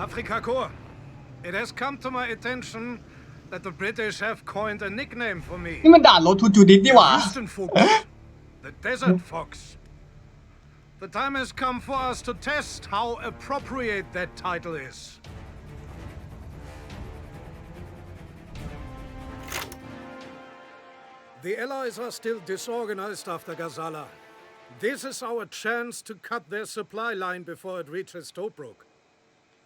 Africa Corps, it has come to my attention that the British have coined a nickname for me. นี่มันด่านรถทูจูดิสนี่หว่า the Desert Fox. The time has come for us to test how appropriate that title is. The Allies are still disorganized after Gazala. This is our chance to cut their supply line before it reaches Tobruk.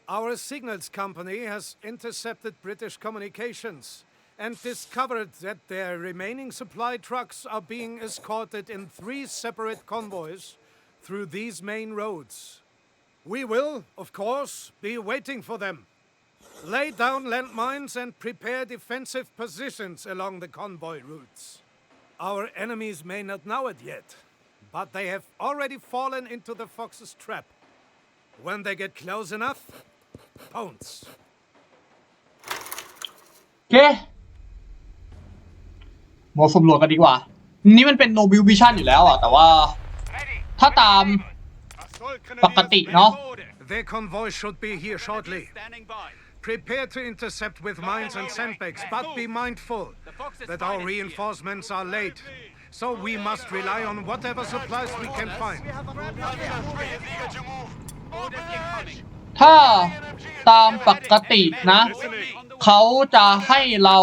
Our signals company has intercepted British communications and discovered that their remaining supply trucks are being escorted in three separate convoys through these main roads. We will, of course, be waiting for them. Lay down landmines and prepare defensive positions along the convoy routes. Our enemies may not know it yet, but they have already fallen into the fox's trap. When they get close enough, Pounce. โอเคมาสำรวจกันดีกว่า นี่มันเป็นโนบิววิชั่นอยู่แล้วอ่ะแต่ว่าถ้าตามปกติเนาะ Their convoy should be here shortly. Prepare to intercept with mines and sandbags, but be mindful that our reinforcements are late. So we must rely on whatever supplies we can find. ถ้าตามปกตินะ เขาจะให้เรา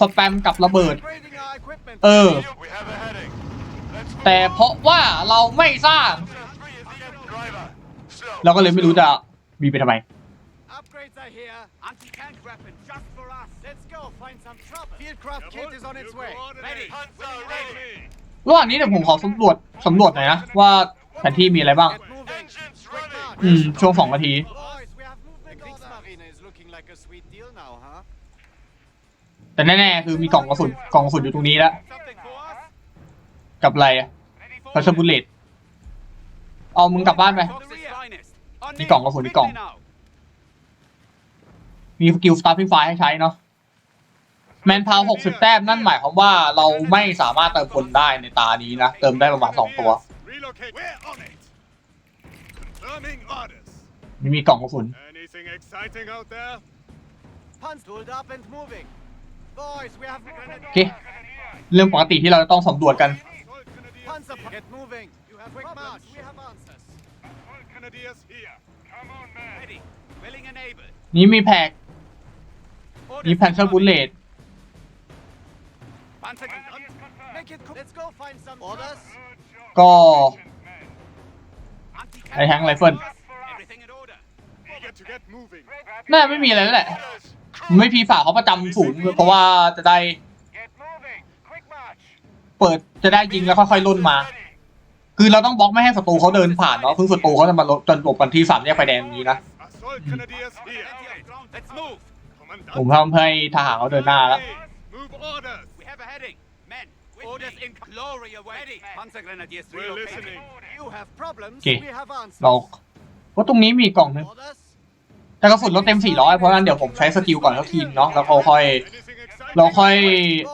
สแปมกับระเบิด เออ แต่เพราะว่าเราไม่สร้างเราก็เลยไม่รู้จะมีไปทำไมระหว่างนี้เดี๋ยวผมขอสำรวจสำรวจหน่อยนะ ว่า แผนที่มีอะไรบ้างอืมช่วงสองนาทีแต่แน่ๆคือมีกล่องกระสุนกล่องกระสุนอยู่ตรงนี้แล้วกับอะไรอะพัชบุลเลตเอามึงกลับบ้านไปมีกล่องกระสุนมีกล่อง มีสกิลสตาร์ฟพิฟายให้ใช้เนาะแมนพาวหกสิบแต้มนั่นหมายความว่าเราไม่สามารถเติมคนได้ในตานี้นะเติมได้ประมาณสองตัว Confirming orders. ไม่มีกล่องกระสุน Anything exciting out there? Panzerled up and moving. Boys, we have โอเคเรื่องปกติที่เราจะต้องสำรวจกัน All Grenadiers Panzer here. get moving. You have quick march. We have answers. All Grenadiers here. Come on, man. Ready. Willing and able. นี่มีแพ็ก Orders มีแพนเซอร์บุลเลต Panzer Make it quick. Let's go find some orders. ก็ Good ไอ้แฮงไรเฟิลน่าไม่มีอะไรแล้วแหละไม่พีฝ่าเขาประจำฝูงเพราะว่าจะได้ เปิดจะได้ยิงแล้วค่อยๆล่นมา คือเราต้องบล็อกไม่ให้ศัตรูเขาเดินผ่านเนาะเพิ่งศัตรูเขาจะมาจนจบกันที่สามแยกไฟแดงนี้นะ ผมทำให้ทหารเขาเดินหน้าแล้ว orders in g l o r อกว่าตรงนี้มีกล่องนึง แต่กระสุนเราเต็ม 400 เพราะงั้นเดี๋ยวผมใช้สกิลก่อนแล้วทีมเนาะแล้วเราค่อยเราค่อย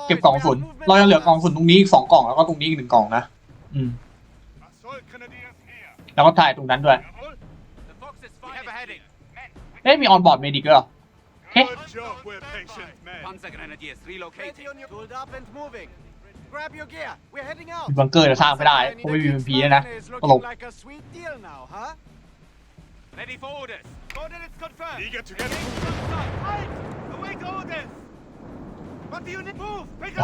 เก็บกล่องสูนเรายังเหลือกล่องสูนตรงนี้อีกสองกล่องแล้วก็ตรงนี้อีกหนึ่งกล่องนะแล้วก็ถ่ายตรงนั้นด้วยเอ๊ะมีออนบอร์ดเมดิกเหรอเฮ้ยบังเกอร์จะสร้างไม่ได้ผมไม่มีเป็นผีแลนะตลก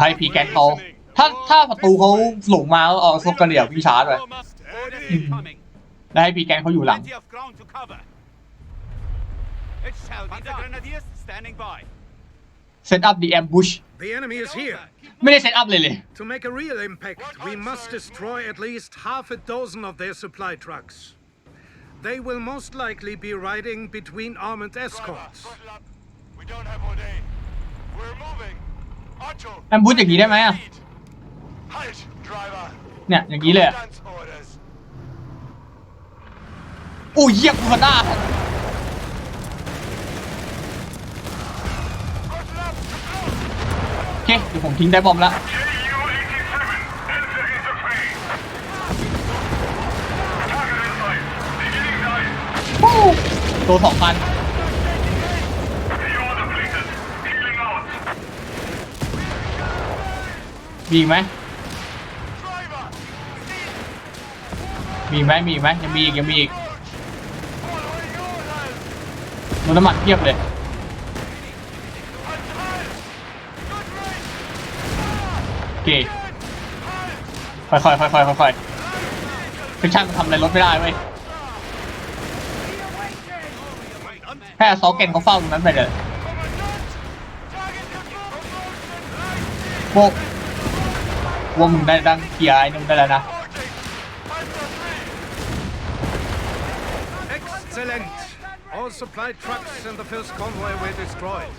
ให้พีแกนเขาถ้าถ้าประตูเขาหลงมาเออสกันเดียวพี่ชาร์จไปได้ให้พีแกนเขาอยู่หลังเซตอัพดีแอมบูช up, Lily. To make a real impact, we must destroy at least half a dozen of their supply trucks. They will most likely be riding between armored escorts. We don't have all day. We're moving. Otto, แอมบูทอย่างนี้ได้ไหมอ่ะ halt, driver. เนี่ยอย่างนี้เลยอะ Dance orders. โอ้ยเยี่ยกูฮอนด้าผมทิ้งได้บอมละตัวสองพัน มีไหมมีไหมมีไหมยังมีอีกยังมีอีกมันน้ำมันเทียบเลยเค่อยค่อยค่อยค่อยค่อยค่อยคือช่างทำอะไรรถไม่ได้เว้ย แค่สองเก่งเขาเฝ้าตรงนั้นไปเลยพวกวงได้ดังเคียร์ไอ้นุ่มได้แล้วนะ Excellent. All supply trucks and the first convoy were destroyed.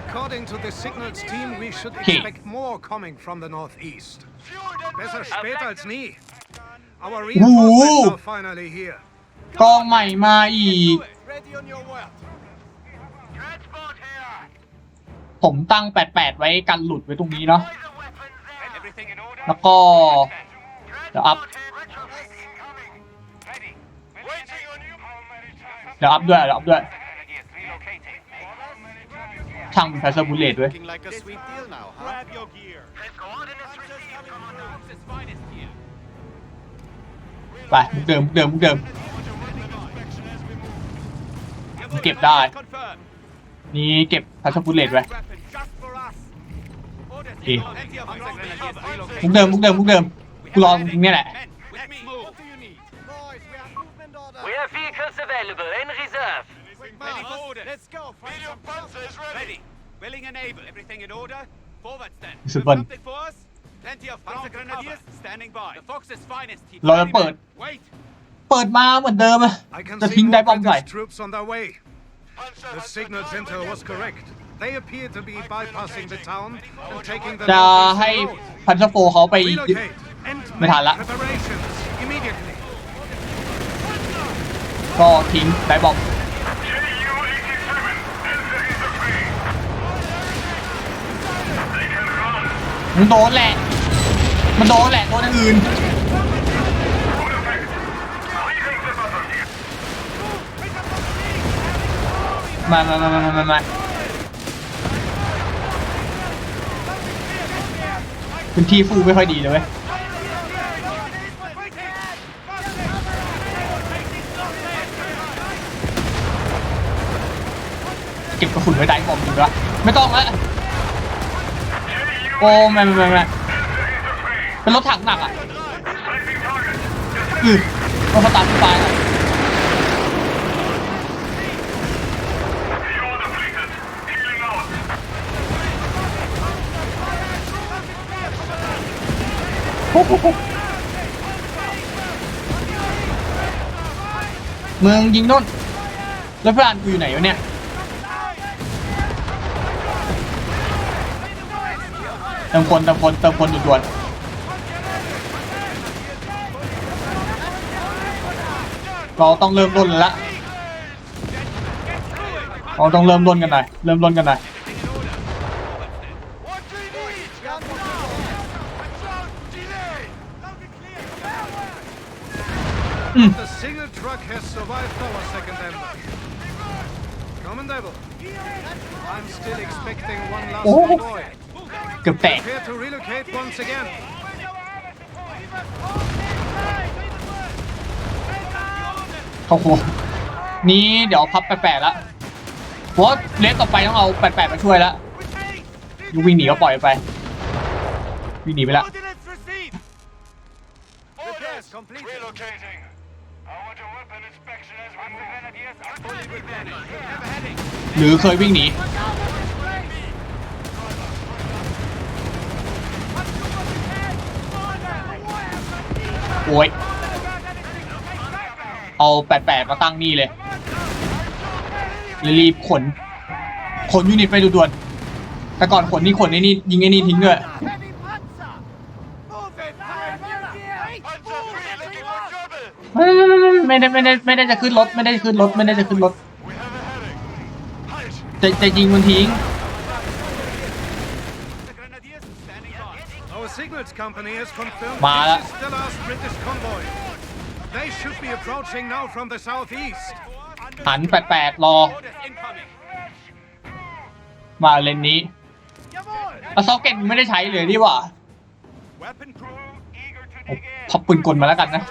According to the signals team, we should expect more coming from the northeast. b e t t e r spät als nie. Our reinforcements are finally here. กองใหม่มาอีกผมตั้ง88ไว้กันหลุดไว้ตรงนี้เนาะแล้วก็เดี๋ยวอัพเดี๋ยวอัพด้วยเดี๋ยวอัพด้วยช่างใช้สมุนเลดด้วยไปเดิมเดิมเดิมเก็บได้นี่เก็บพัชพุลเลตไว้โอเมุกเดิมมุกเดิมมุกเดิมกูรอตรงนี้แหละ Let's go. Medium panzer is ready. ready. Willing and able. Everything in order? Forward stand. Is it fun? for us? Plenty of panzer grenadiers standing by. The Fox's finest. เราจะเปิด Wait. เปิดมาเหมือนเดิมอะ I can จะ see ทิ้งได้ more บ้องใส่ British troops on their way. The signal center was correct. They appear to be bypassing the town and taking the จะให้ northeast road. พันธโฟเขาไปยึด Relocate and make ไม่ทันละ preparations immediately. ก็ทิ้งไดบอมบ์มันโดนแหละ มันโดนแหละโันอื่น มามามามามามาพื้นที่ฟูไม่ค่อยดีเลยเเก็บกระสุนไว้ได้ผมดีกว่าไม่ต้องแล้วโอ้แม่แม่แม่เป็นรถถังหนักอ่ะอือรถมาตามตายเมืองยิงน่นแล้วพลานกูอยู่ไหนวะเนี่ยเติมคนเติมคนเติมคนด่วนๆเราต้องเริ่มรุ่นละเราต้องเริ่มรุ่นกันหน่อยเริ่มรุ่นกันหน่อยอืม The single truck has survived our second ember. Commandable, I'm still expecting one last convoy. กือบแตกโอ้โหนี้เดี๋ยวพับแปลกแล้วเพราะเลสต่อไปต้องเอาแปดแปดมาช่วยแล้วยูวิ่งหนีก็ปล่อยไป วิ่งหนีไปละหรือเคยวิ่งหนีโอ้ยเอาแปดแปดมาตั้งนี่เลยรีบขนขนยูนิตไปด่วนๆแต่ก่อนขนนี่ขนไอ้นี่ยิงไอ้นี่ทิ้งด้วยไม่ได้ไม่ได้ไม่ได้จะขึ้นรถไม่ได้จะขึ้นรถไม่ได้จะขึ้นรถจะจะยิงมันทิ้งมาแล้วหันแปดแปดรอ มาเลนนี้แล้ซ็อกเก็ตไม่ได้ใช้เลยดีว่าพับปืนกลมาแล้วกันนะ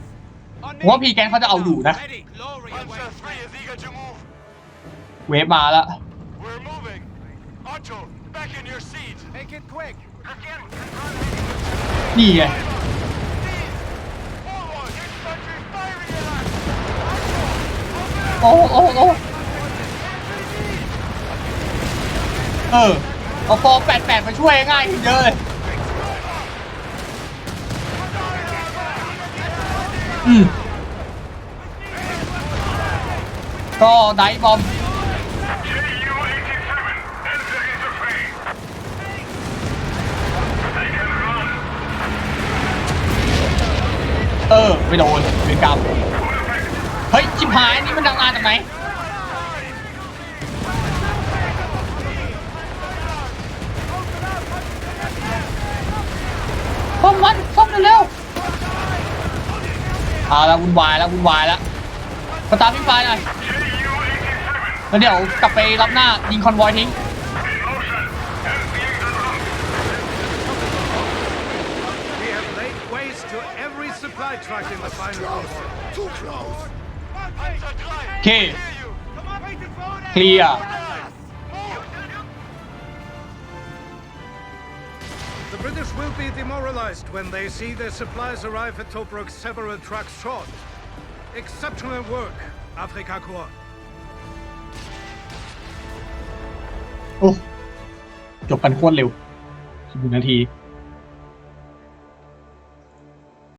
เผมว่าพีแกนเขาจะเอาดูนะ เวฟมาละนี่ไงโอ้ โอ้ โอ้ เออเอาฟอร์แปดแปดมาช่วยง่ายขึ้นเยอะเลยอืมก็ไดบอมเออไม่โดนเวรกรรมเฮ้ยชิบหายนี่มันดังนานจากไหนพมมันพมเร็วเอาละวุ่นวายแล้ววุ่นวายแล้วตามพี่ฟ้ยหน่อยแล้วเดี๋ยวกลับไปรับหน้ายิงคอนวอยทิ้งโอเคเคลียร์ British will be demoralized when they see their supplies arrive at Tobruk several trucks short. Exceptional work, Afrika Corps. Oh